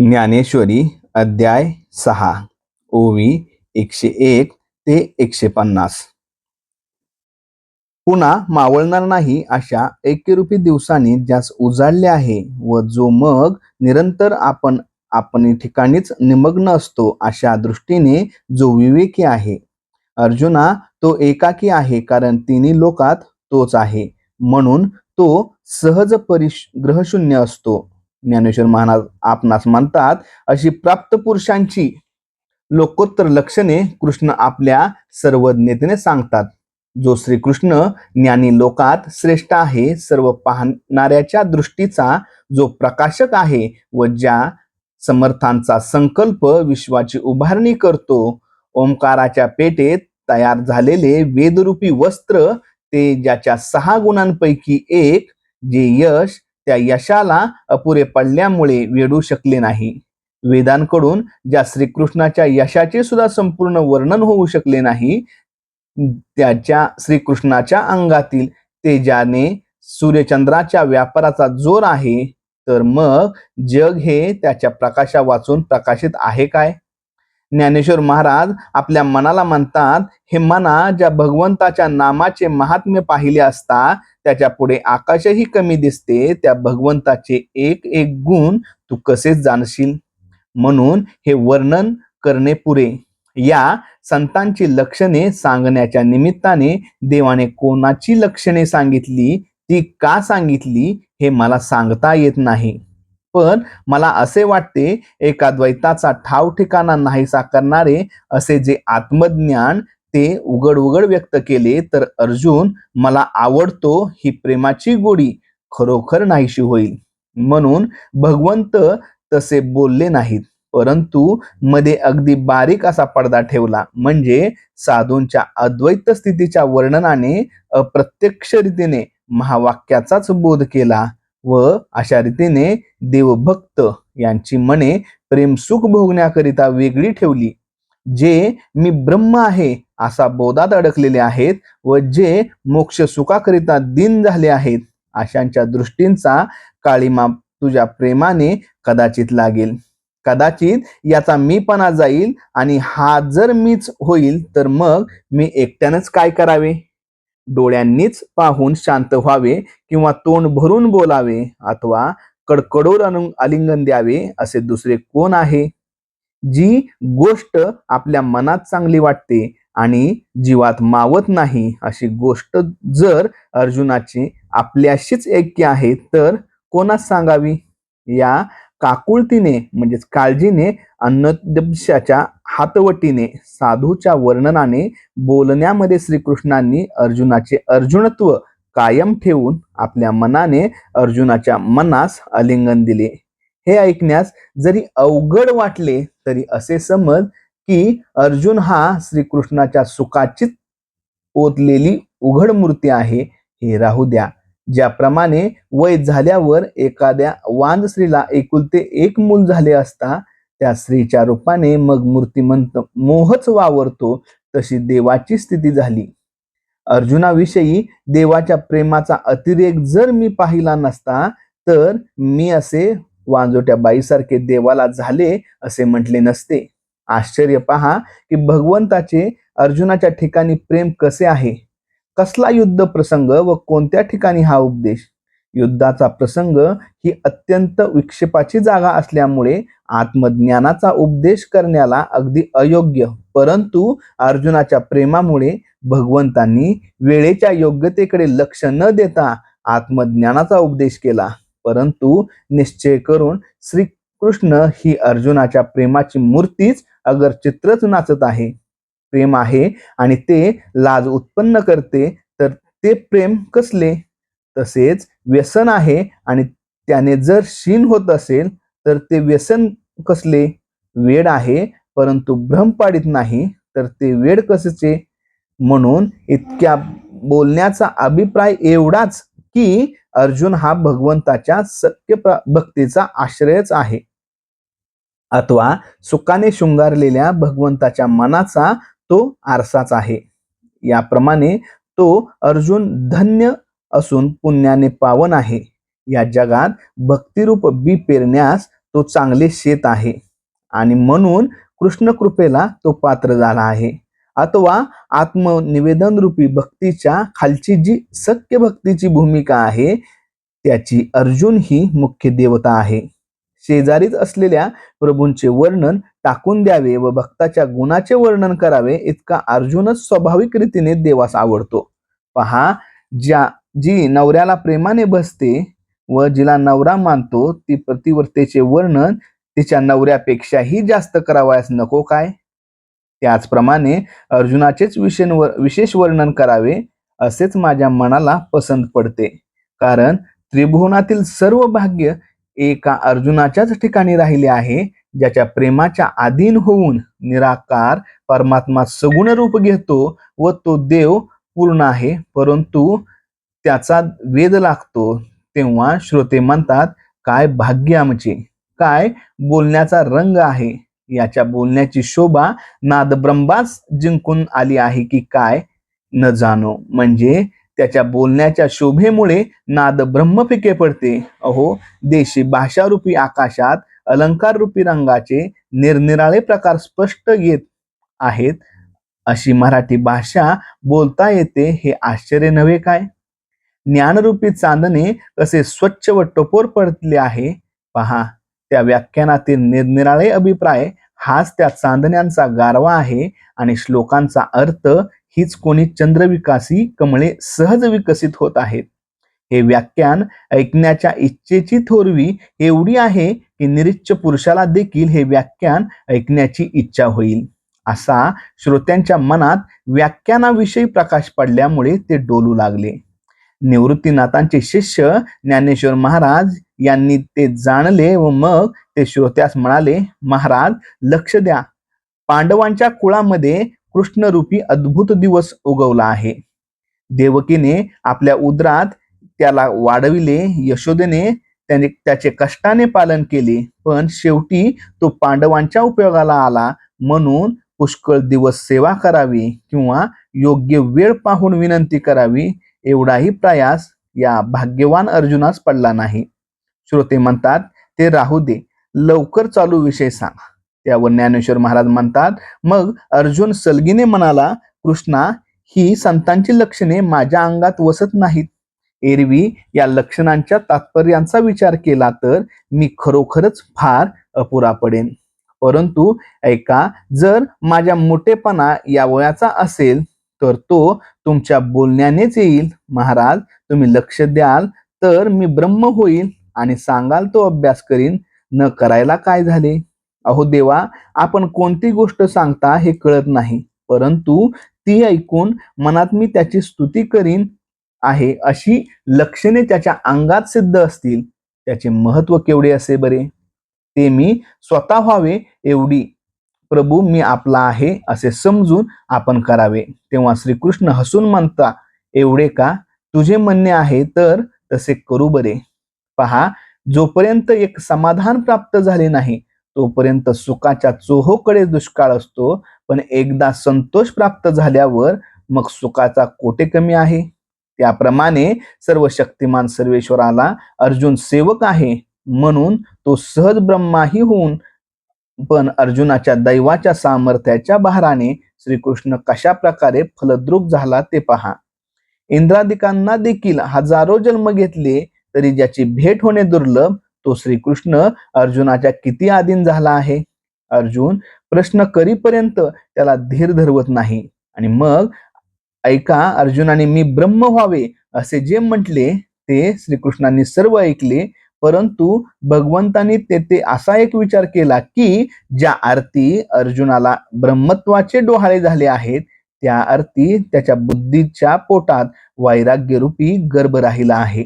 ज्ञानेश्वरी अध्याय सहा ओवी एकशे एक ते एकशे पन्नास. पुन्हा मावळणार नाही अशा एकेरूपी दिवसांनी ज्यास उजाडले आहे व जो मग निरंतर आपण आपण ठिकाणीच निमग्न असतो अशा दृष्टीने जो विवेकी आहे. अर्जुना तो एकाकी आहे कारण तिन्ही लोकात तोच आहे. म्हणून तो सहज परिग्रहशून्य असतो. ज्ञानेश्वर महाराज आपणास म्हणतात अशी प्राप्त पुरुषांची लोकोत्तर लक्षणे कृष्ण आपल्या सर्वज्ञतेने सांगतात. जो श्रीकृष्ण ज्ञानी लोकात श्रेष्ठ आहे सर्व पाहणाऱ्याच्या दृष्टीचा जो प्रकाशक आहे व ज्या समर्थांचा संकल्प विश्वाची उभारणी करतो ओंकाराच्या पेटेत तयार झालेले वेदरूपी वस्त्र ते ज्याच्या सहा गुणांपैकी एक जे यश त्या यशाला अपुरे पडल्यामुळे वेडू शकले नाही. वेदांकडून ज्या श्रीकृष्णाच्या यशाचे सुद्धा संपूर्ण वर्णन होऊ शकले नाही त्याच्या श्रीकृष्णाच्या अंगातील तेजाने सूर्यचंद्राच्या व्यापाराचा जोर आहे तर मग जग हे त्याच्या प्रकाशा वाचून प्रकाशित आहे काय? ज्ञानेश्वर महाराज आपल्या मनाला म्हणतात हे मना ज्या भगवंताच्या नामाचे महात्म्य पाहिले असता त्याच्या पुढे आकाशही कमी दिसते त्या भगवंताचे एक एक गुण तू कसे जाणशील? म्हणून हे वर्णन करणे पुरे. या संतांची लक्षणे सांगण्याच्या निमित्ताने देवाने कोणाची लक्षणे सांगितली ती का सांगितली हे मला सांगता येत नाही. पण मला असे वाटते एका द्वैताचा ठाव ठिकाणा नाहीसा करणारे असे जे आत्मज्ञान ते उघड उघड व्यक्त केले तर अर्जुन मला आवडतो ही प्रेमाची गोडी खरोखर नाहीशी होईल. म्हणून भगवंत तसे बोलले नाहीत परंतु मध्ये अगदी बारीक असा पडदा ठेवला म्हणजे साधूंच्या अद्वैत स्थितीच्या वर्णनाने अप्रत्यक्ष रीतीने महावाक्याचाच बोध केला. व अशा रीतीने देवभक्त यांची मने प्रेमसुख भोगण्याकरिता वेगळी ठेवली. जे मी ब्रह्म आहे असा बोधात अडकलेले आहेत व जे मोक्ष सुखाकरिता दिन झाले आहेत अशांच्या दृष्टींचा काळीमा तुझ्या प्रेमाने कदाचित लागेल. कदाचित याचा मीपणा जाईल आणि हा जर मीच होईल तर मग मी एकट्यानंच काय करावे? डोळ्यांनीच पाहून शांत व्हावे किंवा तोंड भरून बोलावे अथवा कडकडोर आलिंगन द्यावे असे दुसरे कोण आहे? जी गोष्ट आपल्या मनात चांगली वाटते आणि जीवात मावत नाही अशी गोष्ट जर अर्जुनाची आपल्याशीच ऐक्य आहे तर कोणास सांगावी? या काकुळतीने म्हणजेच काळजीने अन्नदशाच्या हातवटीने साधूच्या वर्णनाने बोलण्यामध्ये श्रीकृष्णांनी अर्जुनाचे अर्जुनत्व कायम ठेवून आपल्या मनाने अर्जुनाच्या मनास आलिंगन दिले. हे ऐकण्यास जरी अवघड वाटले तरी असे समज की अर्जुन हा श्रीकृष्णाच्या सुखाचीच ओतलेली उघड मूर्ती आहे हे राहू द्या. ज्याप्रमाणे वय झाल्यावर एखाद्या वांद स्त्रीला एकुलते एक मूल झाले असता त्या स्त्रीच्या रूपाने मग मूर्तिमंत मोहच वावरतो तशी देवाची स्थिती झाली. अर्जुनाविषयी देवाच्या प्रेमाचा अतिरेक जर मी पाहिला नसता तर मी असे वांजोट्या बाईसारखे देवाला झाले असे म्हटले नसते. आश्चर्य पहा की भगवंताचे अर्जुनाच्या ठिकाणी प्रेम कसे आहे? कसला युद्ध प्रसंग व कोणत्या ठिकाणी हा उपदेश? युद्धाचा प्रसंग ही अत्यंत विक्षेपाची जागा असल्यामुळे आत्मज्ञानाचा उपदेश करण्याला अगदी अयोग्य. परंतु अर्जुनाच्या प्रेमामुळे भगवंतांनी वेळेच्या योग्यतेकडे लक्ष न देता आत्मज्ञानाचा उपदेश केला. परंतु निश्चय करून श्रीकृष्ण ही अर्जुनाच्या प्रेमाची मूर्तीच अगर चित्रच नाचत आहे. प्रेम आहे आणि ते लाज उत्पन्न करते तर ते प्रेम कसले? तसेच व्यसन आहे आणि त्याने जर क्षीण होत असेल तर ते व्यसन कसले? वेड आहे परंतु भ्रम पाडित नाही तर ते वेड कसेचे? म्हणून इतक्या बोलण्याचा अभिप्राय एवढाच की अर्जुन हा भगवंताच्या सत्य भक्तीचा आश्रयच आहे. अथवा सुखाने शृंगारलेल्या भगवंताच्या मनाचा तो आरसाच आहे. याप्रमाणे तो अर्जुन धन्य असून पुण्याने पावन आहे. या जगात भक्तिरूप बी पेरण्यास तो चांगले शेत आहे. आणि म्हणून कृष्ण कृपेला तो पात्र झाला आहे. अथवा आत्मनिवेदन रूपी भक्तीच्या खालची जी सत्य भक्तीची भूमिका आहे त्याची अर्जुन ही मुख्य देवता आहे. शेजारीच असलेल्या प्रभूंचे वर्णन टाकून द्यावे व भक्ताच्या गुणाचे वर्णन करावे इतका अर्जुनच स्वाभाविक रीतीने देवास आवडतो. पहा ज्या जी नवऱ्याला प्रेमाने बसते व जिला नवरा मानतो ती प्रतिवर्तेचे वर्णन तिच्या नवऱ्यापेक्षाही जास्त करावयास नको काय? त्याचप्रमाणे अर्जुनाचेच विशेष विशेष वर्णन करावे असेच माझ्या मनाला पसंत पडते. कारण त्रिभुवनातील सर्व भाग्य एका अर्जुनाच्याच ठिकाणी राहिले आहे ज्याच्या प्रेमाच्या अधीन होऊन निराकार परमात्मा सगुण रूप घेतो व तो देव पूर्ण आहे. परंतु त्याचा वेद लागतो तेव्हा श्रोते म्हणतात काय भाग्य आमचे? काय बोलण्याचा रंग आहे याच्या बोलण्याची शोभा नादब्रंबाच जिंकून आली आहे की काय? न जाणो. म्हणजे त्याच्या बोलण्याच्या शोभेमुळे नाद ब्रह्म फिके पडते. अहो देशी भाषारूपी आकाशात अलंकार रूपी रंगाचे निरनिराळे प्रकार स्पष्ट येत आहेत. अशी मराठी भाषा बोलता येते हे आश्चर्य नव्हे काय? ज्ञानरूपी चांदणे कसे स्वच्छ व टपोर पडले आहे. पहा त्या व्याख्यानातील निरनिराळे अभिप्राय हाच त्या चांदण्यांचा गारवा आहे आणि श्लोकांचा अर्थ हीच कोणी चंद्रविकासी कमळे सहज विकसित होत आहेत. हे व्याख्यान ऐकण्याच्या इच्छेची थोरवी एवढी आहे की निरीच्छ पुरुषाला देखील हे व्याख्यान ऐकण्याची इच्छा होईल. असा श्रोत्यांच्या मनात व्याख्यानाविषयी प्रकाश पडल्यामुळे ते डोलू लागले. निवृत्तीनाथांचे शिष्य ज्ञानेश्वर महाराज यांनी ते जाणले व मग ते श्रोत्यास म्हणाले महाराज लक्ष द्या. पांडवांच्या कुळामध्ये कृष्णरूपी अद्भुत दिवस उगवला आहे. देवकीने आपल्या उदरात त्याला वाढविले यशोदेने त्याने त्याचे कष्टाने पालन केले पण शेवटी तो पांडवांच्या उपयोगाला आला. म्हणून पुष्कळ दिवस सेवा करावी किंवा योग्य वेळ पाहून विनंती करावी. एवढाही प्रयास या भाग्यवान अर्जुनास पडला नाही. श्रोते म्हणतात ते राहू दे लवकर चालू विषय सांग. त्यावर ज्ञानेश्वर महाराज म्हणतात मग अर्जुन सलगीने म्हणाला कृष्णा ही संतांची लक्षणे माझ्या अंगात वसत नाहीत. एरवी या लक्षणांच्या तात्पर्यांचा विचार केला तर मी खरोखरच फार अपुरा पडेन. परंतु ऐका जर माझ्या मोठेपणा या वयाचा असेल तर तो तुमच्या बोलण्यानेच येईल. महाराज तुम्ही लक्ष द्याल तर मी ब्रह्म होईल आणि सांगाल तो अभ्यास करीन. न करायला काय झाले? अहो देवा आपण कोणती गोष्ट सांगता हे कळत नाही. परंतु ती ऐकून मनात मी त्याची स्तुती करीन आहे अशी लक्षणे त्याच्या अंगात सिद्ध असतील. त्याचे महत्त्व केवढे असे बरे? ते मी स्वतः व्हावे एवढी प्रभू मी आपला आहे असे समजून आपण करावे. तेव्हा श्रीकृष्ण हसून म्हणता एवढे का? तुझे म्हणणे आहे तर तसे करू बरे. पहा जोपर्यंत एक समाधान प्राप्त झाले नाही तोपर्यंत सुखाच्या चोहोकडे दुष्काळ असतो. पण एकदा संतोष प्राप्त झाल्यावर मग सुखाचा कोटे कमी आहे? त्याप्रमाणे सर्व शक्तिमान सर्वेश्वराला अर्जुन सेवक आहे. म्हणून तो सहज ब्रह्माही होऊन पण अर्जुनाच्या दैवाच्या सामर्थ्याच्या बहाराने श्रीकृष्ण कशा प्रकारे फलद्रुप झाला ते पहा. इंद्रादिकांना देखील हजारो जन्म घेतले तरी ज्याची भेट होणे दुर्लभ तो श्रीकृष्ण अर्जुनाच्या किती आधीन झाला आहे? अर्जुन प्रश्न करीपर्यंत त्याला धीर धरवत नाही. आणि मग ऐका अर्जुनाने मी ब्रह्म व्हावे असे जे म्हटले ते श्रीकृष्णांनी सर्व ऐकले परंतु भगवंतांनी तेथे असा एक विचार केला की ज्या आरती अर्जुनाला ब्रह्मत्वाचे डोहाळे झाले आहेत त्या अर्थी त्याच्या बुद्धीच्या पोटात वैराग्यरूपी गर्भ राहिला आहे.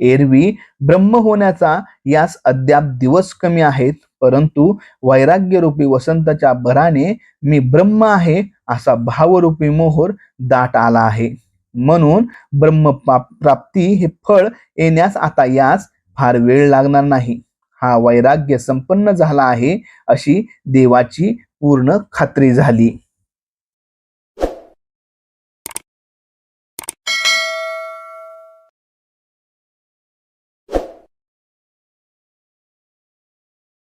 एरवी ब्रह्म होण्याचा यास अद्याप दिवस कमी आहेत परंतु वैराग्यरूपी वसंताच्या वसंतच्या भराने मी ब्रह्म आहे असा भावरूपी मोहर दाट आला आहे. म्हणून ब्रह्म प्राप्ती हे फळ येण्यास आता यास फार वेळ लागणार नाही. हा वैराग्य संपन्न झाला आहे अशी देवाची पूर्ण खात्री झाली.